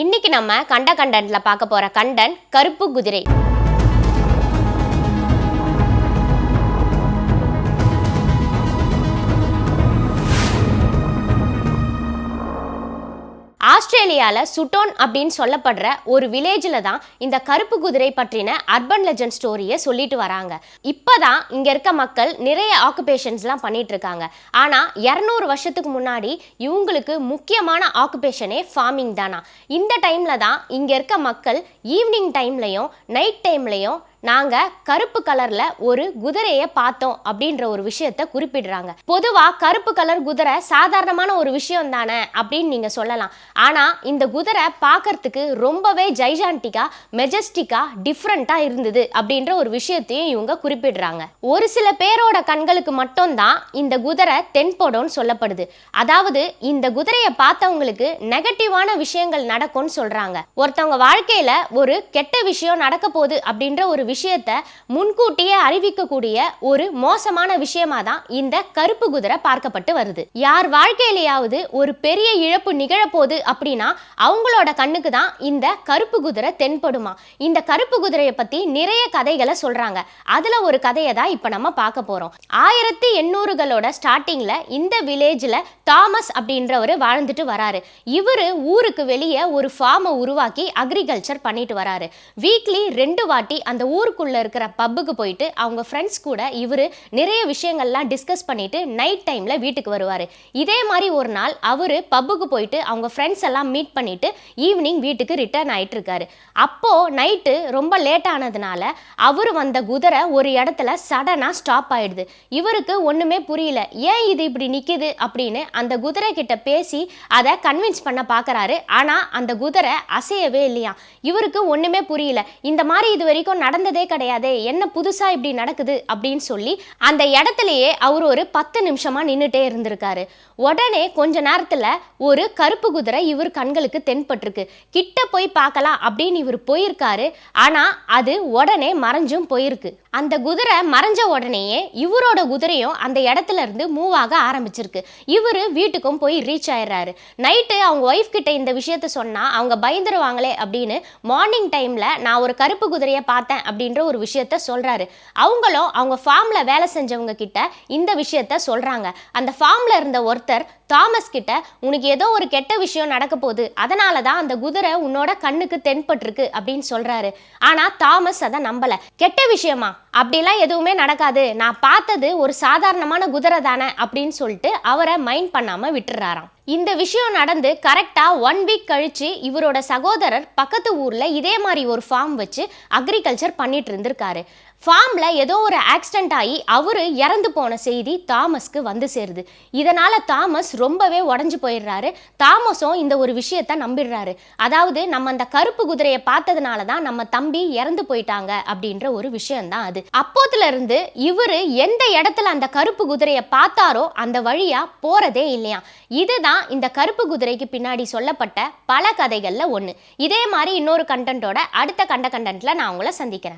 இன்னைக்கு நம்ம கண்ட கண்டன்ட்ல பார்க்க போற கண்டன் கருப்பு குதிரை. ஆஸ்திரேலியாவில் சுட்டோன் அப்படின்னு சொல்லப்படுற ஒரு வில்லேஜில் தான் இந்த கருப்பு குதிரை பற்றின அர்பன் லெஜண்ட் ஸ்டோரியை சொல்லிட்டு வராங்க. இப்போ தான் இங்கே இருக்க மக்கள் நிறைய ஆக்குபேஷன்ஸ்லாம் பண்ணிட்டு இருக்காங்க. ஆனால் இரநூறு வருஷத்துக்கு முன்னாடி இவங்களுக்கு முக்கியமான ஆக்குபேஷனே ஃபார்மிங் தானா. இந்த டைமில் தான் இங்கே இருக்க மக்கள் ஈவினிங் டைம்லையும் நைட் டைம்லையும் நாங்கள் கருப்பு கலரில் ஒரு குதிரையை பார்த்தோம் அப்படின்ற ஒரு விஷயத்த குறிப்பிடுறாங்க. பொதுவாக கருப்பு கலர் குதிரை சாதாரணமான ஒரு விஷயம் தானே அப்படின்னு நீங்க சொல்லலாம். ஆனால் இந்த குதிரை பார்க்கறதுக்கு ரொம்பவே ஜைஜான்டிக்காக மெஜஸ்டிக்காக டிஃப்ரெண்ட்டாக இருந்தது அப்படின்ற ஒரு விஷயத்தையும் இவங்க குறிப்பிடுறாங்க. ஒரு சில பேரோட கண்களுக்கு மட்டும்தான் இந்த குதிரை தென்படும்னு சொல்லப்படுது. அதாவது இந்த குதிரையை பார்த்தவங்களுக்கு நெகட்டிவான விஷயங்கள் நடக்கும்னு சொல்கிறாங்க ஒருத்தவங்க வாழ்க்கையில் ஒரு கெட்ட விஷயம் நடக்க போகுது அப்படின்ற ஒரு விஷயத்த முன்கூட்டியே அறிவிக்கக்கூடிய ஒரு மோசமான விஷயமா தான் இந்த கருப்பு குதிரை பார்க்கப்பட்டு வருது. யார் வாழ்க்கையிலேயாவது ஒரு பெரிய இழப்பு நிகழப்போகுது அப்படின்னா அவங்களோட கண்ணுக்கு தான் இந்த கருப்பு குதிரை தென்படுமா? இந்த கருப்பு குதிரையை பத்தி நிறைய கதைகளை சொல்றாங்க. அதுல ஒரு கதையை தான் இப்ப நம்ம பார்க்க போறோம். ஆயிரத்தி எண்ணூறுகளோட ஸ்டார்டிங்ல இந்த வில்லேஜ்ல தாமஸ் அப்படின்றவர் வாழ்ந்துட்டு வராரு. இவரு ஊருக்கு வெளியே ஒரு ஃபார்மை உருவாக்கி அக்ரிகல்ச்சர் பண்ணிட்டு வராரு. வீக்லி ரெண்டு வாட்டி அந்த ஊர் ஊருக்குள்ள இருக்கிற பப்புக்கு போயிட்டு அவங்க ஃப்ரெண்ட்ஸ் கூட இவரு நிறைய விஷயங்கள்லாம் டிஸ்கஸ் பண்ணிட்டு நைட் டைம்ல வீட்டுக்கு வருவார். இதே மாதிரி ஒரு நாள் அவர் பப்புக்கு போயிட்டு அவங்க ஃப்ரெண்ட்ஸ் எல்லாம் மீட் பண்ணிட்டு ஈவினிங் வீட்டுக்கு ரிட்டர்ன் ஆயிட்டு இருக்காரு. அப்போ நைட்டு ரொம்ப லேட் ஆனதுனால அவர் வந்த குதிரை ஒரு இடத்துல சடனா ஸ்டாப் ஆயிடுது. இவருக்கு ஒண்ணுமே புரியல. ஏன் இது இப்படி நிக்குது அப்படின்னு அந்த குதிரை கிட்ட பேசி அதை கன்வின்ஸ் பண்ண பார்க்கறாரு ஆனா அந்த குதிரை அசையவே இல்லையா இவருக்கு ஒண்ணுமே புரியல. இந்த மாதிரி இது வரைக்கும் நடந்ததே கிடையாது என்ன புதுசா இப்படி நடக்குது அப்படின்னு சொல்லி அந்த இடத்துலயே அவர் ஒரு பத்து நிமிஷமா நின்றுட்டே இருந்திருக்காரு. உடனே கொஞ்ச நேரத்துல ஒரு கருப்பு குதிரை இவர் கண்களுக்கு தென்பட்டிருக்கு. கிட்ட போய் பார்க்கலாம் அப்படின்னு இவர் போயிருக்காரு. ஆனா அது உடனே மறைஞ்சும் போயிருக்கு. அந்த குதிரை மறைஞ்ச உடனேயே இவரோட குதிரையும் அந்த இடத்துல இருந்து மூவ் ஆக ஆரம்பிச்சிருக்கு. இவரு வீட்டுக்கும் போய் ரீச் ஆயிடுறாரு. நைட்டு அவங்க ஒய்ஃப் கிட்ட இந்த விஷயத்த சொன்னா அவங்க பயந்துருவாங்களே அப்படின்னு மார்னிங் டைம்ல நான் ஒரு கருப்பு குதிரையை பார்த்தேன் அப்படின்ற ஒரு விஷயத்த சொல்கிறாரு அவங்களும் அவங்க ஃபார்மில் வேலை செஞ்சவங்க கிட்ட இந்த விஷயத்த சொல்கிறாங்க அந்த ஃபார்மில் இருந்த ஒருத்தர் தாமஸ் கிட்ட உனக்கு ஏதோ ஒரு கெட்ட விஷயம் நடக்க போகுது. அதனால தான் அந்த குதிரை உன்னோட கண்ணுக்கு தென்பட்டிருக்கு அப்படின்னு சொல்கிறாரு ஆனால் தாமஸ் அதை நம்பலை. கெட்ட விஷயமா? அப்படிலாம் எதுவுமே நடக்காது. நான் பார்த்தது ஒரு சாதாரணமான குதிரை தானே அப்படின்னு சொல்லிட்டு அவரை மைண்ட் பண்ணாமல் விட்டுறாராம். இந்த விஷயம் நடந்து கரெக்டா ஒன் வீக் கழிச்சு இவரோட சகோதரர் பக்கத்து ஊர்ல இதே மாதிரி ஒரு ஃபார்ம் வச்சு அக்ரிகல்ச்சர் பண்ணிட்டு இருந்திருக்காரு. ஃபார்மில் ஏதோ ஒரு ஆக்சிடென்ட் ஆகி அவர் இறந்து போன செய்தி தாமஸ்க்கு வந்து சேருது. இதனால் தாமஸ் ரொம்பவே உடஞ்சி போயிடுறாரு. தாமஸும் இந்த ஒரு விஷயத்த நம்பிடுறாரு. அதாவது நம்ம அந்த கருப்பு குதிரையை பார்த்ததுனால தான் நம்ம தம்பி இறந்து போயிட்டாங்க அப்படின்ற ஒரு விஷயம் தான் அது. அப்போதுல இருந்து எந்த இடத்துல அந்த கருப்பு குதிரையை பார்த்தாரோ அந்த வழியாக போகிறதே இல்லையா? இதுதான் இந்த கருப்பு குதிரைக்கு பின்னாடி சொல்லப்பட்ட பல கதைகளில் ஒன்று இதே மாதிரி இன்னொரு கண்டென்ட்டோட அடுத்த கண்ட கண்டென்ட்டில் நான் உங்களை சந்திக்கிறேன்.